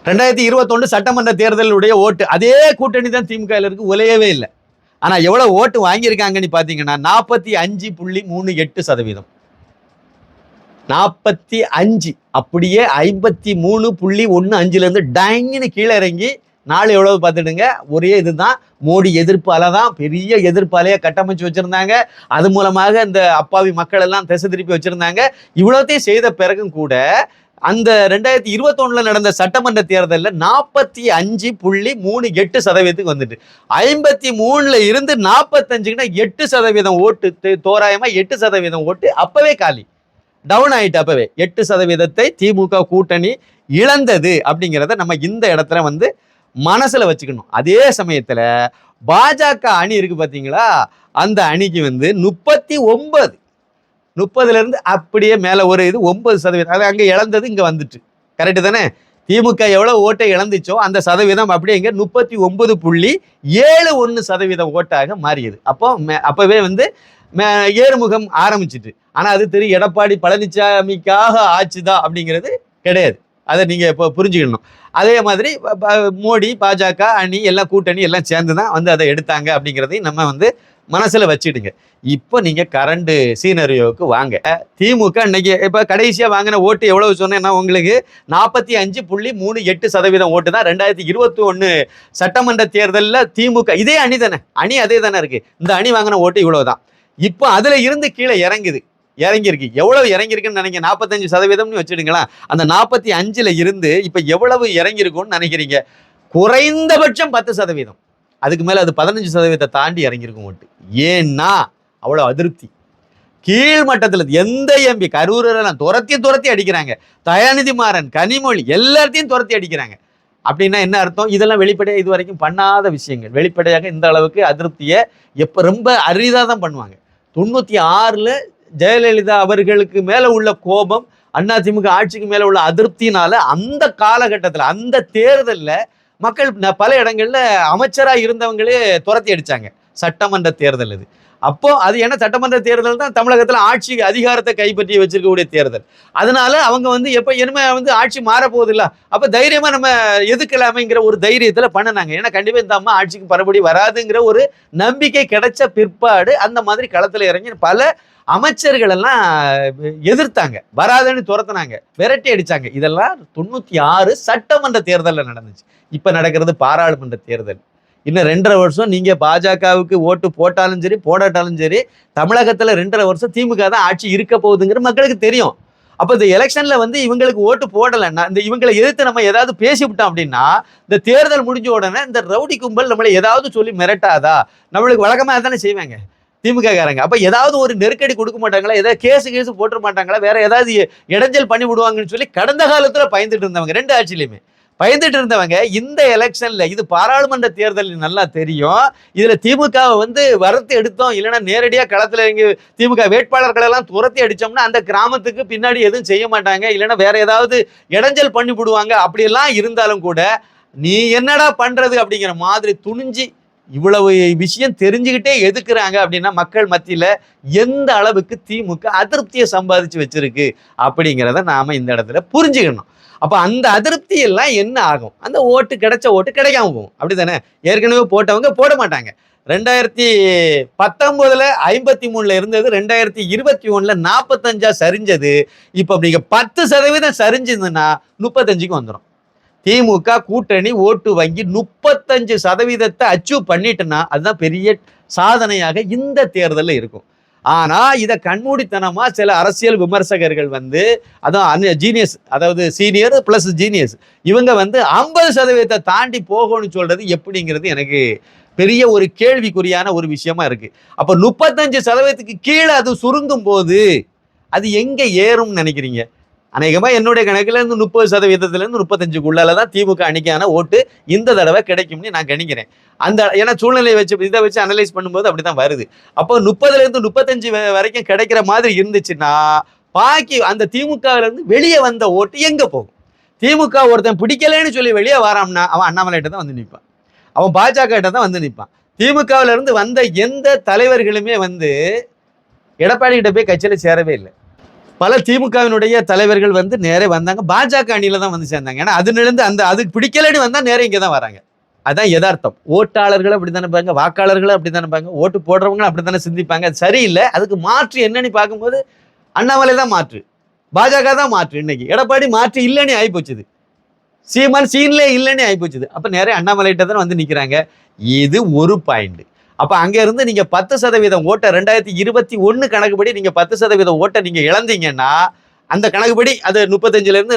ரெண்டாயிரத்தி இருபத்தொன்று சட்டமன்ற தேர்தலுடைய ஓட்டு. அதே கூட்டணி தான் திமுகவில் இருக்கு உலையவே இல்லை. ஆனா எவ்வளவு ஓட்டு வாங்கியிருக்காங்கன்னு பாத்தீங்கன்னா நாற்பத்தி அஞ்சு புள்ளி மூணு எட்டு சதவீதம். நாற்பத்தி அஞ்சு அப்படியே ஐம்பத்தி மூணு புள்ளி ஒன்று அஞ்சுலேருந்து டங்குன்னு கீழே இறங்கி நாலு எவ்வளவு பார்த்துடுங்க ஒரே இதுதான். மோடி எதிர்ப்பு தான் பெரிய எதிர்ப்பு அலையை கட்டமைச்சு வச்சுருந்தாங்க. அது மூலமாக இந்த அப்பாவி மக்கள் எல்லாம் திசை திருப்பி வச்சுருந்தாங்க. இவ்வளோத்தையும் செய்த பிறகும் கூட அந்த ரெண்டாயிரத்தி இருபத்தொன்னில் நடந்த சட்டமன்ற தேர்தலில் நாற்பத்தி அஞ்சு புள்ளி மூணு எட்டு சதவீதத்துக்கு வந்துட்டு. ஐம்பத்தி மூணில் இருந்து நாற்பத்தஞ்சுக்குன்னா எட்டு சதவீதம் ஓட்டு தோராயமாக எட்டு சதவீதம் ஓட்டு அப்போவே காலி. டவுன் ஆகிட்டு அப்போவே. எட்டு சதவீதத்தை திமுக கூட்டணி இழந்தது அப்படிங்கிறத நம்ம இந்த இடத்துல வந்து மனசில் வச்சுக்கணும். அதே சமயத்தில் பாஜக அணி இருக்குது பார்த்தீங்களா அந்த அணிக்கு வந்து முப்பத்தி ஒன்பது முப்பதுலேருந்து அப்படியே மேலே ஒரு இது ஒன்பது சதவீதம். அது அங்கே இழந்தது இங்கே வந்துட்டு. கரெக்டு தானே? திமுக எவ்வளோ ஓட்டை இழந்துச்சோ அந்த சதவீதம் அப்படியே இங்கே முப்பத்தி ஒன்பது புள்ளி ஏழு ஒன்று சதவீதம் ஓட்டாக மாறியது. அப்போ மே- அப்போவே வந்து மே- ஏறுமுகம் ஆரம்பிச்சிட்டு. ஆனால் அது திரு எடப்பாடி பழனிசாமிக்காக ஆச்சுதா அப்படிங்கிறது கிடையாது. அதை நீங்கள் இப்போ புரிஞ்சுக்கணும். அதே மாதிரி மோடி பாஜக அணி எல்லாம் கூட்டணி எல்லாம் சேர்ந்து தான் வந்து அதை எடுத்தாங்க அப்படிங்கிறதையும் நம்ம வந்து மனசில் வச்சுடுங்க. இப்போ நீங்கள் கரண்டு சீனரியோவுக்கு வாங்க. திமுக இன்னைக்கு இப்போ கடைசியாக வாங்கின ஓட்டு எவ்வளவு சொன்னேன்னா உங்களுக்கு நாற்பத்தி அஞ்சு புள்ளி மூணு எட்டு சதவீதம் ஓட்டு தான் ரெண்டாயிரத்தி இருபத்தி ஒன்று சட்டமன்ற தேர்தலில் திமுக இதே அணி தானே. அணி அதே தானே இருக்குது இந்த அணி வாங்கின ஓட்டு இவ்வளோ தான் இப்போ அதில் இருந்து கீழே இறங்குது. இறங்கியிருக்கு. எவ்வளவு இறங்கியிருக்குன்னு நினைக்கிறீங்க நாற்பத்தஞ்சு சதவீதம்னு வச்சுடுங்களேன். அந்த நாற்பத்தி அஞ்சுல இருந்து இப்போ எவ்வளவு இறங்கியிருக்கும்னு நினைக்கிறீங்க? குறைந்தபட்சம் பத்து சதவீதம். அதுக்கு மேல அது பதினஞ்சு சதவீதத்தை தாண்டி இறங்கியிருக்கும் ஓட்டு ஏன்னா அவ்வளவு அதிருப்தி. கீழ் மட்டத்தில் எந்த எம்பி கரூரெல்லாம் துரத்தி துரத்தி அடிக்கிறாங்க. தயாநிதி மாறன் கனிமொழி எல்லாத்தையும் துரத்தி அடிக்கிறாங்க. அப்படின்னா என்ன அர்த்தம்? இதெல்லாம் வெளிப்படையாக இது வரைக்கும் பண்ணாத விஷயங்கள். வெளிப்படையாக இந்த அளவுக்கு அதிருப்தியை எப்போ ரொம்ப அரிதாக தான் பண்ணுவாங்க. தொண்ணூற்றி ஆறில் ஜெயலலிதா அவர்களுக்கு மேலே உள்ள கோபம் அதிமுக ஆட்சிக்கு மேலே உள்ள அதிருப்தினால அந்த காலகட்டத்தில் அந்த தேர்தலில் மக்கள் ந- பல இடங்களில் அமைச்சராக இருந்தவங்களே துரத்தி அடிச்சாங்க. சட்டமன்ற தேர்தல் இது. அப்போ அது என்ன சட்டமன்ற தேர்தல் தான் தமிழகத்தில் ஆட்சி அதிகாரத்தை கைப்பற்றி வச்சிருக்கக்கூடிய தேர்தல். அதனால அவங்க வந்து எப்போ இனிமே வந்து ஆட்சி மாறப்போகுது அப்போ தைரியமாக நம்ம எதுக்கலாமைங்கிற ஒரு தைரியத்தில் பண்ணினாங்க. ஏன்னா கண்டிப்பாக இந்த அம்மா ஆட்சிக்கு பரபடி வராதுங்கிற ஒரு நம்பிக்கை கிடைச்ச பிற்பாடு அந்த மாதிரி களத்தில் இறங்கி பல அமைச்சர்கள் எல்லாம் எதிர்த்தாங்க. வராதுன்னு துரத்துனாங்க விரட்டி அடிச்சாங்க. இதெல்லாம் தொண்ணூற்றி ஆறு சட்டமன்ற தேர்தலில் நடந்துச்சு. இப்போ நடக்கிறது பாராளுமன்ற தேர்தல். இன்னும் ரெண்டரை வருஷம் நீங்கள் பாஜகவுக்கு ஓட்டு போட்டாலும் சரி போடாட்டாலும் சரி தமிழகத்தில் ரெண்டரை வருஷம் திமுக தான் ஆட்சி இருக்க போகுதுங்கிற மக்களுக்கு தெரியும். அப்போ இந்த எலெக்ஷனில் வந்து இவங்களுக்கு ஓட்டு போடலைன்னா இந்த இவங்களை எதிர்த்து நம்ம ஏதாவது பேசிவிட்டோம் அப்படின்னா இந்த தேர்தல் முடிஞ்ச உடனே இந்த ரவுடி கும்பல் நம்மளை ஏதாவது சொல்லி மிரட்டாதா? நம்மளுக்கு வழக்கமாக தானே செய்வாங்க திமுக காரங்க ஏதாவது ஒரு நெருக்கடி கொடுக்க மாட்டாங்களா? ஏதாவது கேஸு கேஸு போட்டுற மாட்டாங்களா? வேற ஏதாவது இடைஞ்சல் பண்ணி விடுவாங்கன்னு சொல்லி கடந்த காலத்தில் பயந்துட்டு இருந்தவங்க ரெண்டு ஆட்சியிலையுமே. பயந்துட்டு இருந்தவங்க இந்த எலெக்ஷன்ல இது பாராளுமன்ற தேர்தல் நல்லா தெரியும். இதுல திமுகவை வந்து வரத்து எடுத்தோம். இல்லைன்னா நேரடியா களத்துல இங்கே திமுக வேட்பாளர்களை எல்லாம் துரத்தி அடிச்சோம்னா அந்த கிராமத்துக்கு பின்னாடி எதுவும் செய்ய மாட்டாங்க. இல்லைன்னா வேற ஏதாவது இடைஞ்சல் பண்ணி விடுவாங்க அப்படியெல்லாம் இருந்தாலும் கூட நீ என்னடா பண்றது அப்படிங்கிற மாதிரி துணிஞ்சு இவ்வளவு விஷயம் தெரிஞ்சுக்கிட்டே எதுக்குறாங்க அப்படின்னா மக்கள் மத்தியில எந்த அளவுக்கு திமுக அதிருப்தியை சம்பாதிச்சு வச்சிருக்கு அப்படிங்கிறத நாம இந்த இடத்துல புரிஞ்சுக்கணும். அப்போ அந்த அதிருப்தி எல்லாம் என்ன ஆகும்? அந்த ஓட்டு கிடைச்ச ஓட்டு கிடைக்காம போகும். அப்படிதானே ஏற்கனவே போட்டவங்க போட மாட்டாங்க. ரெண்டாயிரத்தி பத்தொம்போதில் ஐம்பத்தி மூணில் இருந்தது ரெண்டாயிரத்தி இருபத்தி ஒன்றில் நாற்பத்தஞ்சா சரிஞ்சது. இப்போ நீங்கள் பத்து சதவீதம் சரிஞ்சதுன்னா முப்பத்தஞ்சுக்கு வந்துடும் திமுக கூட்டணி ஓட்டு வங்கி முப்பத்தஞ்சு சதவீதத்தை அச்சீவ் பண்ணிட்டுனா அதுதான் பெரிய சாதனையாக இந்த தேர்தலில் இருக்கும். ஆனால் இதை கண்மூடித்தனமாக சில அரசியல் விமர்சகர்கள் வந்து அதான் ஜீனியஸ் அதாவது சீனியர் ப்ளஸ் ஜீனியஸ் இவங்க வந்து ஐம்பது சதவீதத்தை தாண்டி போகணும்னு சொல்கிறது எப்படிங்கிறது எனக்கு பெரிய ஒரு கேள்விக்குறியான ஒரு விஷயமா இருக்குது அப்போ முப்பத்தஞ்சு சதவீதத்துக்கு கீழே அது சுருங்கும் போது அது எங்கே ஏறும்னு நினைக்கிறீங்க? அநேகமாக என்னுடைய கணக்குலேருந்து முப்பது சதவீதத்துலேருந்து முப்பத்தஞ்சுக்குள்ளால தான் திமுக அணிக்கான ஓட்டு இந்த தடவை கிடைக்கும்னு நான் கணிக்கிறேன். அந்த ஏன்னா சூழ்நிலையை வச்சு இதை வச்சு அனலைஸ் பண்ணும்போது அப்படிதான் வருது. அப்போ முப்பதுலேருந்து முப்பத்தஞ்சு வரைக்கும் கிடைக்கிற மாதிரி இருந்துச்சுன்னா பாக்கி அந்த திமுகல வெளியே வந்த ஓட்டு எங்கே போகும்? திமுக ஒருத்தன் பிடிக்கலைன்னு சொல்லி வெளியே வராம்னா அவன் அண்ணாமலைகிட்ட தான் வந்து நிற்பான் அவன் பாஜக தான் வந்து நிற்பான் திமுகவிலேருந்து வந்த எந்த தலைவர்களுமே வந்து எடப்பாடி கிட்ட போய் கட்சியில் சேரவே இல்லை. பல திமுகவினுடைய தலைவர்கள் வந்து நேரே வந்தாங்க. பாஜக அணியில தான் வந்து சேர்ந்தாங்க. ஏன்னா அதுலேருந்து அந்த அதுக்கு பிடிக்கலன்னு வந்தால் நேரே இங்கே தான் வராங்க. அதான் யதார்த்தம். ஓட்டாளர்களும் அப்படி தானே பாங்க வாக்காளர்களும் அப்படி தானே பாங்க ஓட்டு போடுறவங்களும் அப்படி தானே சிந்திப்பாங்க. அது சரியில்லை. அதுக்கு மாற்று என்னன்னு பார்க்கும்போது அண்ணாமலை தான் மாற்று. பாஜக தான் மாற்று இன்னைக்கு. எடப்பாடி மாற்று இல்லைன்னு ஆகிப்போச்சுது சீமான் சீன்லே இல்லைன்னு ஆகிப்போச்சுது அப்போ நிறைய அண்ணாமலைகிட்ட தான் வந்து நிற்கிறாங்க இது ஒரு பாயிண்ட் அப்போ அங்கேருந்து இருந்து பத்து சதவீதம் ஓட்டை ரெண்டாயிரத்தி இருபத்தி ஒன்று கணக்குப்படி நீங்கள் பத்து சதவீதம் ஓட்டை நீங்கள் இழந்தீங்கன்னா அந்த கணக்குப்படி அது முப்பத்தஞ்சிலேருந்து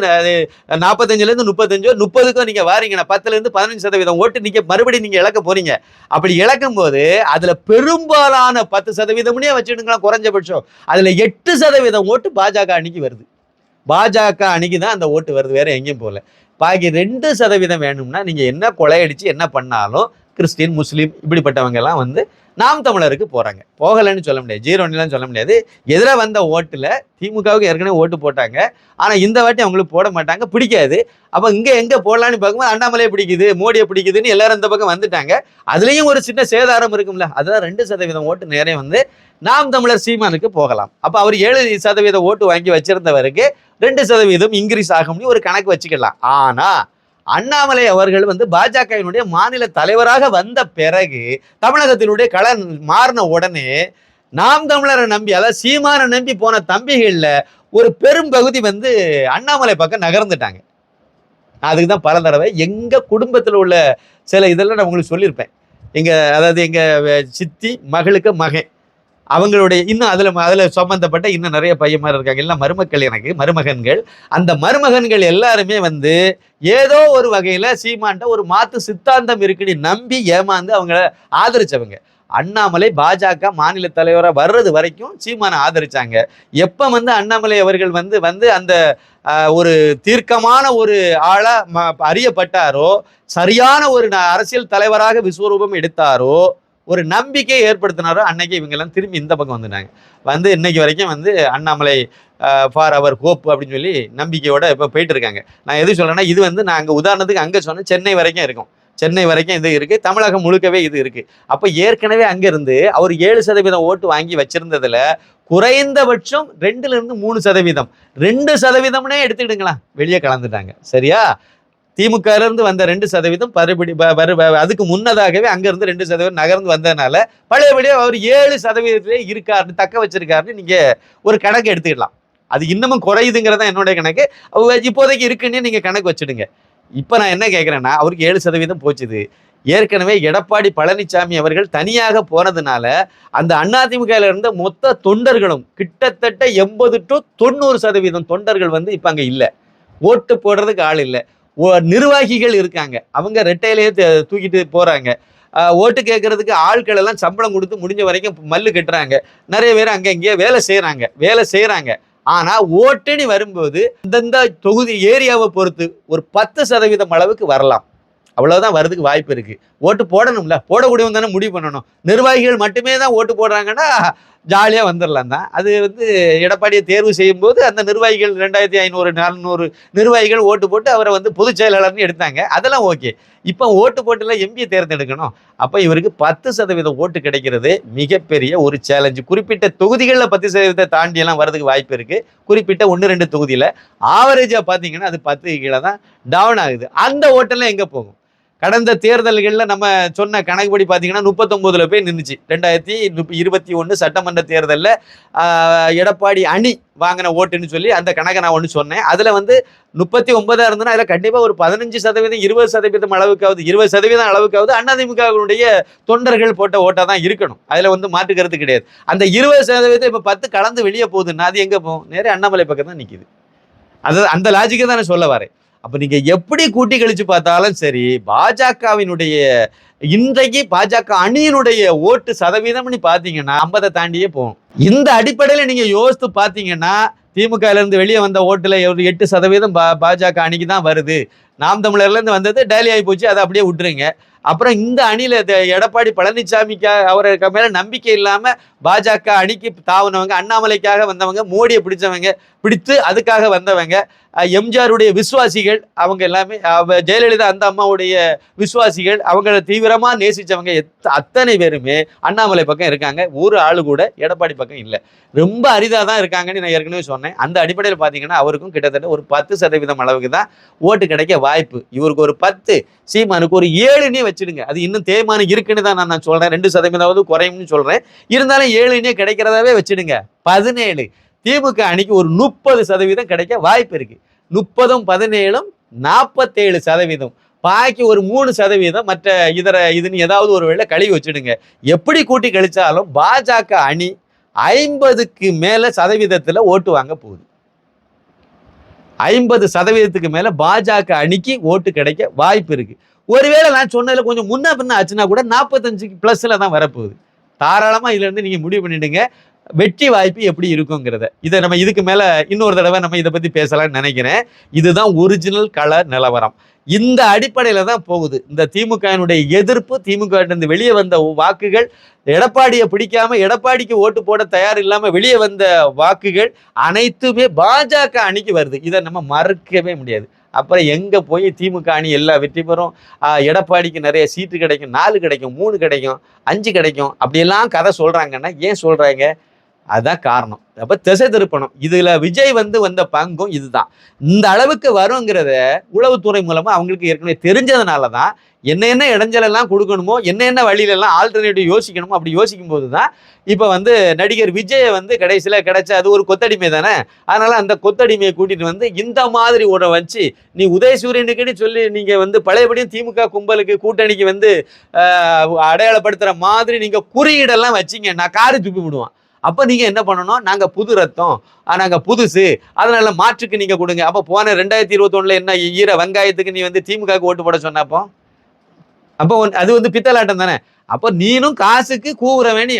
நாற்பத்தஞ்சிலேருந்து முப்பத்தஞ்சோ முப்பதுக்கும் நீங்கள் வாரீங்கன்னா பத்துலேருந்து பதினஞ்சு சதவீதம் ஓட்டு நீங்கள் மறுபடியும் நீங்கள் இழக்க போகிறீங்க அப்படி இழக்கும் போது அதில் பெரும்பாலான பத்து சதவீதம்னே வச்சுடுங்களா குறைஞ்சபட்சம். அதில் எட்டு சதவீதம் ஓட்டு பாஜக அணிக்கு வருது. பாஜக அணிக்கு தான் அந்த ஓட்டு வருது வேறு எங்கேயும் போகல. பாக்கி ரெண்டு சதவீதம் வேணும்னா நீங்கள் என்ன கொலையடிச்சு என்ன பண்ணாலும் கிறிஸ்டின் முஸ்லீம் இப்படிப்பட்டவங்க எல்லாம் வந்து நாம் தமிழருக்கு போறாங்க. போகலைன்னு சொல்ல முடியாது. ஜீரோன்னுலாம் சொல்ல முடியாது. எதிராக வந்த ஓட்டுல திமுகவுக்கு ஏற்கனவே ஓட்டு போட்டாங்க. ஆனா இந்த வாட்டி அவங்களுக்கு போட மாட்டாங்க. பிடிக்காது. அப்ப இங்க எங்க போடலான்னு பார்க்கும்போது அண்ணாமலையை பிடிக்குது மோடியை பிடிக்குதுன்னு எல்லாரும் இந்த பக்கம் வந்துட்டாங்க. அதுலயும் ஒரு சின்ன சேதாரம் இருக்கும்ல. அதுதான் ரெண்டு சதவீதம் ஓட்டு நேரே வந்து நாம் தமிழர் சீமானுக்கு போகலாம். அப்ப அவர் ஏழு சதவீத ஓட்டு வாங்கி வச்சிருந்தவருக்கு ரெண்டு சதவீதம் இன்க்ரீஸ் ஆகும்னு ஒரு கணக்கு வச்சுக்கலாம். ஆனா அண்ணாமலை அவர்கள் வந்து பாஜகவினுடைய மாநில தலைவராக வந்த பிறகு தமிழகத்தினுடைய கள மாறின உடனே நாம் தமிழரை நம்பி அதாவது சீமானை நம்பி போன தம்பிகளில் ஒரு பெரும் பகுதி வந்து அண்ணாமலை பக்கம் நகர்ந்துட்டாங்க. அதுக்கு தான் பல தடவை எங்கள் குடும்பத்தில் உள்ள சில இதெல்லாம் நான் உங்களுக்கு சொல்லியிருப்பேன். எங்கள் அதாவது எங்கள் சித்தி மகளுக்கு மகன். அவங்களுடைய இன்னும் அதில் அதில் சம்மந்தப்பட்ட இன்னும் நிறைய பையன்மார் இருக்காங்க. எல்லாம் மருமக்கள் எனக்கு மருமகன்கள். அந்த மருமகன்கள் எல்லாருமே வந்து ஏதோ ஒரு வகையில் சீமான்ட்ட ஒரு மாத்து சித்தாந்தம் இருக்குன்னு நம்பி ஏமாந்து அவங்கள ஆதரித்தவங்க அண்ணாமலை பாஜக மாநில தலைவராக வர்றது வரைக்கும் சீமானை ஆதரித்தாங்க எப்போ வந்து அண்ணாமலை அவர்கள் வந்து வந்து அந்த ஒரு தீர்க்கமான ஒரு ஆளாக ம- அறியப்பட்டாரோ சரியான ஒரு ந- அரசியல் தலைவராக விஸ்வரூபம் எடுத்தாரோ ஒரு நம்பிக்கையை ஏற்படுத்தினாரோ அன்னைக்கு இவங்கெல்லாம் திரும்பி இந்த பக்கம் வந்துட்டாங்க. வந்து இன்னைக்கு வரைக்கும் வந்து அண்ணாமலை ஃபார் அவர் ஹோப் அப்படின்னு சொல்லி நம்பிக்கையோட இப்போ போயிட்டு இருக்காங்க நான் எது சொல்கிறேன்னா இது வந்து நான் அங்கே உதாரணத்துக்கு அங்கே சொன்னேன் சென்னை வரைக்கும் இருக்கும். சென்னை வரைக்கும் இது இருக்குது தமிழகம் முழுக்கவே இது இருக்குது அப்போ ஏற்கனவே அங்கேருந்து அவர் ஏழு சதவீதம் ஓட்டு வாங்கி வச்சுருந்ததில் குறைந்தபட்சம் ரெண்டுலேருந்து மூணு சதவீதம். ரெண்டு சதவீதம்னே எடுத்துக்கிடுங்களேன். வெளியே கலந்துட்டாங்க. சரியா? திமுக இருந்து வந்த ரெண்டு சதவீதம் பருபடி வரு வ- அதுக்கு முன்னதாகவே அங்கிருந்து ரெண்டு சதவீதம் நகர்ந்து வந்ததுனால பழையபடியே அவர் ஏழு சதவீதத்திலே இருக்காருன்னு தக்க வச்சிருக்காருன்னு நீங்க ஒரு கணக்கு எடுத்துக்கலாம். அது இன்னமும் குறையுதுங்கிறதா என்னுடைய கணக்கு. இப்போதைக்கு இருக்குன்னு நீங்க கணக்கு வச்சிடுங்க. இப்போ நான் என்ன கேட்குறேன்னா அவருக்கு ஏழு சதவீதம் போச்சுது. ஏற்கனவே எடப்பாடி பழனிசாமி அவர்கள் தனியாக போனதுனால அந்த அதிமுகவில் இருந்த மொத்த தொண்டர்களும் கிட்டத்தட்ட எண்பது டு தொண்ணூறு சதவீதம் தொண்டர்கள் வந்து இப்போ அங்கே இல்லை. ஓட்டு போடுறதுக்கு ஆள் இல்லை. நிர்வாகிகள் இருக்காங்க. அவங்க ரெட்டையிலேயே த- தூக்கிட்டு போகிறாங்க ஓட்டு கேட்கறதுக்கு ஆட்கள் எல்லாம் சம்பளம் கொடுத்து முடிஞ்ச வரைக்கும் மல்லு கட்டுறாங்க. நிறைய பேர் அங்கே இங்கேயே வேலை செய்கிறாங்க வேலை செய்கிறாங்க ஆனால் ஓட்டுன்னு வரும்போது இந்தந்த தொகுதி ஏரியாவை பொறுத்து ஒரு பத்து சதவீதம் அளவுக்கு வரலாம். அவ்வளோதான் வரதுக்கு வாய்ப்பு இருக்குது ஓட்டு போடணும்ல. போடக்கூடியவங்க தானே முடிவு பண்ணணும். நிர்வாகிகள் மட்டுமே தான் ஓட்டு போடுறாங்கன்னா ஜாலியாக வந்துடலாம் தான் அது வந்து எடப்பாடியை தேர்வு செய்யும்போது அந்த நிர்வாகிகள் ரெண்டாயிரத்தி ஐநூறு நானூறு நிர்வாகிகள் ஓட்டு போட்டு அவரை வந்து பொதுச் செயலாளர்னு எடுத்தாங்க. அதெல்லாம் ஓகே. இப்போ ஓட்டு போட்டுலாம் எம்பியை தேர்ந்தெடுக்கணும். அப்போ இவருக்கு பத்து சதவீதம் ஓட்டு கிடைக்கிறது மிகப்பெரிய ஒரு சேலஞ்சு குறிப்பிட்ட தொகுதிகளில் பத்து சதவீதத்தை தாண்டியெல்லாம் வரதுக்கு வாய்ப்பு இருக்குது குறிப்பிட்ட ஒன்று ரெண்டு தொகுதியில். ஆவரேஜாக பார்த்தீங்கன்னா அது பத்து கீழே தான் டவுன் ஆகுது. அந்த ஓட்டெல்லாம் எங்கே போகும்? கடந்த தேர்தல்களில் நம்ம சொன்ன கணக்குப்படி பார்த்தீங்கன்னா முப்பத்தொம்போதில் போய் நின்றுச்சு ரெண்டாயிரத்தி இருபத்தி ஒன்று சட்டமன்ற தேர்தலில் எடப்பாடி அணி வாங்கின ஓட்டுன்னு சொல்லி அந்த கணக்கை நான் ஒன்று சொன்னேன். அதில் வந்து முப்பத்தி ஒன்பதாக இருந்ததுன்னா அதில் கண்டிப்பாக ஒரு பதினஞ்சு சதவீதம் இருபது சதவீதம் அளவுக்காவது இருபது சதவீதம் அளவுக்காவது அதிமுகவுடைய தொண்டர்கள் போட்ட ஓட்டாக தான் இருக்கணும். அதில் வந்து மாற்றுக்கிறது கிடையாது. அந்த இருபது சதவீதம் இப்போ பத்து கலந்து வெளியே போகுதுன்னா அது எங்கே போகும்? நேரே அண்ணாமலை பக்கம் தான் நிற்கிது அது அந்த லாஜிக்கை தான் நான் சொல்ல வரேன். அப்போ நீங்கள் எப்படி கூட்டி கழிச்சு பார்த்தாலும் சரி பாஜகவினுடைய இன்றைக்கு பாஜக அணியினுடைய ஓட்டு சதவீதம்னு பார்த்தீங்கன்னா ஐம்பதை தாண்டியே போகும். இந்த அடிப்படையில் நீங்கள் யோசித்து பார்த்தீங்கன்னா திமுகலேருந்து வெளியே வந்த ஓட்டில் ஒரு எட்டு சதவீதம் பா பாஜக அணிக்கு தான் வருது. நாம் தமிழர்லேருந்து வந்தது டேலி ஆகி போச்சு. அதை அப்படியே விட்டுருங்க. அப்புறம் இந்த அணியில் த- எடப்பாடி பழனிசாமிக்கா அவருக்கு மேலே நம்பிக்கை இல்லாமல் பாஜக அணிக்கு தாவுனவங்க அண்ணாமலைக்காக வந்தவங்க மோடியை பிடிச்சவங்க பிடித்து அதுக்காக வந்தவங்க எம்ஜிஆருடைய விசுவாசிகள் அவங்க எல்லாமே அவ- ஜெயலலிதா அந்த அம்மாவுடைய விசுவாசிகள் அவங்கள தீவிரமாக நேசிச்சவங்க எத் அத்தனை பேருமே அண்ணாமலை பக்கம் இருக்காங்க. ஒரு ஆளு கூட எடப்பாடி பக்கம் இல்லை. ரொம்ப அரிதாக தான் இருக்காங்கன்னு நான் ஏற்கனவே சொன்னேன். அந்த அடிப்படையில் பார்த்தீங்கன்னா அவருக்கும் கிட்டத்தட்ட ஒரு பத்து சதவீதம் அளவுக்கு தான் ஓட்டு கிடைக்க வாய்ப்பு. இவருக்கு ஒரு பத்து சீமானுக்கு ஒரு ஏழுனே வச்சுடுங்க. அது இன்னும் தேய்மானம் இருக்குன்னு தான் நான் நான் சொல்கிறேன் ரெண்டு சதவீதம் குறையும்னு சொல்கிறேன் இருந்தாலும் ஏழுனே கிடைக்கிறதாவே வச்சிடுங்க. பதினேழு திமுக அணிக்கு ஒரு முப்பது சதவீதம் கிடைக்க வாய்ப்பு இருக்கு. முப்பதும் பதினேழும் நாற்பத்தேழு சதவீதம். பாக்கி ஒரு மூணு சதவீதம் மற்ற இதர இதுன்னு ஏதாவது ஒரு வேளை கழுவி வச்சுடுங்க. எப்படி கூட்டி கழிச்சாலும் பாஜக அணி ஐம்பதுக்கு மேல சதவீதத்தில் ஓட்டு வாங்க போகுது. ஐம்பது சதவீதத்துக்கு மேலே பாஜக அணிக்கு ஓட்டு கிடைக்க வாய்ப்பு இருக்குது ஒருவேளை நான் சொன்னதில் கொஞ்சம் முன்ன பின்ன ஆச்சுன்னா கூட நாற்பத்தஞ்சுக்கு ப்ளஸில் தான் வரப்போகுது. தாராளமாக இதுல இருந்து முடிவு பண்ணிவிடுங்க வெற்றி வாய்ப்பு எப்படி இருக்குங்கிறத. இதை நம்ம இதுக்கு மேலே இன்னொரு தடவை நம்ம இதை பற்றி பேசலாம்னு நினைக்கிறேன். இதுதான் ஒரிஜினல் கள நிலவரம். இந்த அடிப்படையில் தான் போகுது. இந்த திமுகவினுடைய எதிர்ப்பு திமுக வெளியே வந்த வாக்குகள் எடப்பாடியை பிடிக்காம எடப்பாடிக்கு ஓட்டு போட தயார் இல்லாமல் வெளியே வந்த வாக்குகள் அனைத்துமே பாஜக அணிக்கு வருது. இதை நம்ம மறுக்கவே முடியாது. அப்புறம் எங்கே போய் திமுக அணி எல்லா வெற்றி பெறும்? எடப்பாடிக்கு நிறைய சீட்டு கிடைக்கும் நாலு கிடைக்கும் மூணு கிடைக்கும் அஞ்சு கிடைக்கும். அப்படியெல்லாம் கதை சொல்கிறாங்கன்னா ஏன் சொல்கிறாங்க அதுதான் காரணம். அப்ப திசை திருப்பணும். இதுல விஜய் வந்து வந்த பங்கும் இதுதான். இந்த அளவுக்கு வருங்கிறத உளவுத்துறை மூலமா அவங்களுக்கு ஏற்கனவே தெரிஞ்சதுனால தான் என்னென்ன இடைஞ்சலெல்லாம் கொடுக்கணுமோ என்னென்ன வழியில வழியிலெல்லாம் ஆல்டர்னேட்டிவ் யோசிக்கணுமோ அப்படி யோசிக்கும் போது தான் இப்போ வந்து நடிகர் விஜயை வந்து கடைசியில் கிடைச்ச அது ஒரு கொத்தடிமை தானே? அதனால அந்த கொத்தடிமையை கூட்டிட்டு வந்து இந்த மாதிரி உட வச்சு நீ உதயசூரியனுக்குன்னு சொல்லி நீங்க வந்து பழையபடியும் திமுக கும்பலுக்கு கூட்டணிக்கு வந்து அடையாளப்படுத்துகிற அடையாளப்படுத்துற மாதிரி நீங்க குறியீடெல்லாம் வச்சீங்க. நான் காரி துப்பி விடுவான். அப்போ நீங்கள் என்ன பண்ணணும்? நாங்கள் புது ரத்தம். நாங்கள் புதுசு. அதனால மாற்றுக்கு நீங்கள் கொடுங்க. அப்போ போன ரெண்டாயிரத்தி இருபத்தொன்னுல என்ன ஈர வெங்காயத்துக்கு நீ வந்து திமுக ஓட்டு போட சொன்னப்போ அப்போ? அது வந்து பித்தலாட்டம் தானே? அப்போ நீனும் காசுக்கு கூவுற வேணி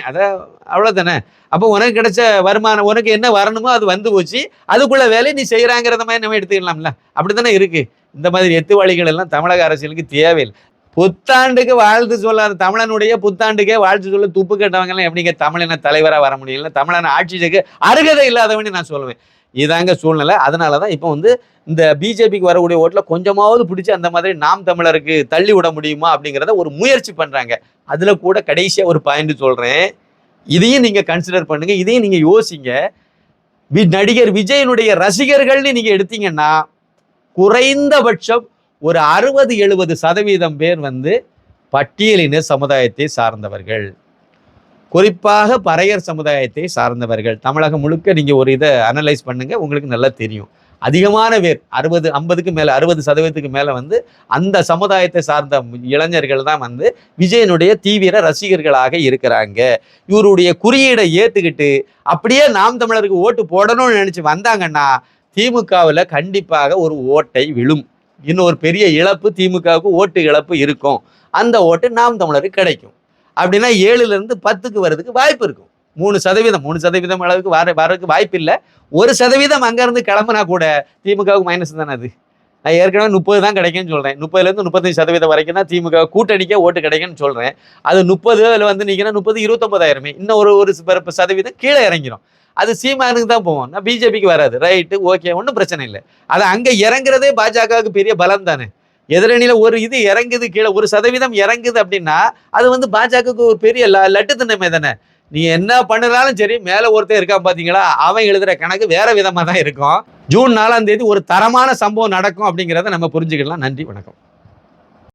அவ்வளோ தானே அப்போ உனக்கு கிடைச்ச வருமானம் உனக்கு என்ன வரணுமோ அது வந்து போச்சு. அதுக்குள்ள வேலையை நீ செய்கிறாங்கிறத மாதிரி நம்ம எடுத்துக்கலாம்ல. அப்படி தானே இருக்குது இந்த மாதிரி எத்துவாளிகள் எல்லாம் தமிழக அரசியலுக்கு தேவையில்லை. புத்தாண்டுக்கு வாழ்த்து சொல்ல தமிழனுடைய புத்தாண்டுக்கே வாழ்த்து சொல்ல துப்பு கட்டவங்க எல்லாம் எப்படிங்க தமிழின தலைவரா வர முடியல தமிழன ஆட்சிக்கு அருகதை இல்லாதவன்னு நான் சொல்லுவேன். இதாங்க சூழ்நிலை. அதனால தான் இப்போ வந்து இந்த பிஜேபிக்கு வரக்கூடிய ஓட்டில் கொஞ்சமாவது பிடிச்சி அந்த மாதிரி நாம் தமிழருக்கு தள்ளி விட முடியுமா அப்படிங்கிறத ஒரு முயற்சி பண்ணுறாங்க அதில் கூட கடைசியாக ஒரு பாயிண்ட் சொல்கிறேன் இதையும் நீங்கள் கன்சிடர் பண்ணுங்க. இதையும் நீங்கள் யோசிங்க. வி- நடிகர் விஜயனுடைய ரசிகர்கள்னு நீங்கள் எடுத்தீங்கன்னா குறைந்தபட்சம் ஒரு அறுபது எழுபது சதவீதம் பேர் வந்து பட்டியலின சமுதாயத்தை சார்ந்தவர்கள். குறிப்பாக பறையர் சமுதாயத்தை சார்ந்தவர்கள். தமிழகம் முழுக்க நீங்கள் ஒரு இதை அனலைஸ் பண்ணுங்க உங்களுக்கு நல்லா தெரியும். அதிகமான பேர் அறுபது ஐம்பதுக்கு மேலே அறுபது சதவீதத்துக்கு மேலே வந்து அந்த சமுதாயத்தை சார்ந்த இளைஞர்கள் தான் வந்து விஜயனுடைய தீவிர ரசிகர்களாக இருக்கிறாங்க. இவருடைய குறியீடை ஏற்றுக்கிட்டு அப்படியே நாம் தமிழருக்கு ஓட்டு போடணும்னு நினச்சி வந்தாங்கன்னா திமுகவில் கண்டிப்பாக ஒரு ஓட்டை விழும். இன்னும் ஒரு பெரிய இழப்பு திமுகவுக்கு ஓட்டு இழப்பு இருக்கும். அந்த ஓட்டு நாம் தமிழருக்கு கிடைக்கும். அப்படின்னா ஏழுலேருந்து பத்துக்கு வர்றதுக்கு வாய்ப்பு இருக்கும். மூணு சதவீதம் மூணு சதவீதம் அளவுக்கு வர வரதுக்கு வாய்ப்பு இல்லை. ஒரு சதவீதம் அங்கேருந்து கிளம்புனா கூட திமுகவுக்கு மைனஸ் தானே அது? நான் ஏற்கனவே முப்பது தான் கிடைக்கும்னு சொல்கிறேன் முப்பதுலேருந்து முப்பத்தஞ்சு சதவீதம் வரைக்கும் தான் திமுக கூட்டணிக்கே ஓட்டு கிடைக்கும்னு சொல்கிறேன் அது முப்பது அதில் வந்து நிற்கினா முப்பது இருபத்தொம்பதாயிரமே இன்னும் ஒரு ஒரு சதவீதம் கீழே இறங்கிடும் அது சீமானுக்கு தான் போவோம். நான் பிஜேபிக்கு வராது. ரைட்டு ஓகே ஒன்றும் பிரச்சனை இல்லை. அது அங்கே இறங்குறதே பாஜகவுக்கு பெரிய பலம் தானே. எதிரணியில் ஒரு இது இறங்குது கீழே ஒரு சதவீதம் இறங்குது அப்படின்னா அது வந்து பாஜகவுக்கு ஒரு பெரிய ல- லட்டுத்தன்மை தானே. நீ என்ன பண்ணுறாலும் சரி மேலே ஒருத்தன் இருக்கான் பார்த்தீங்களா அவன் எழுதுகிற கணக்கு வேற விதமாக தான் இருக்கும். ஜூன் நாலாம் தேதி ஒரு தரமான சம்பவம் நடக்கும் அப்படிங்கிறத நம்ம புரிஞ்சுக்கலாம் நன்றி வணக்கம்.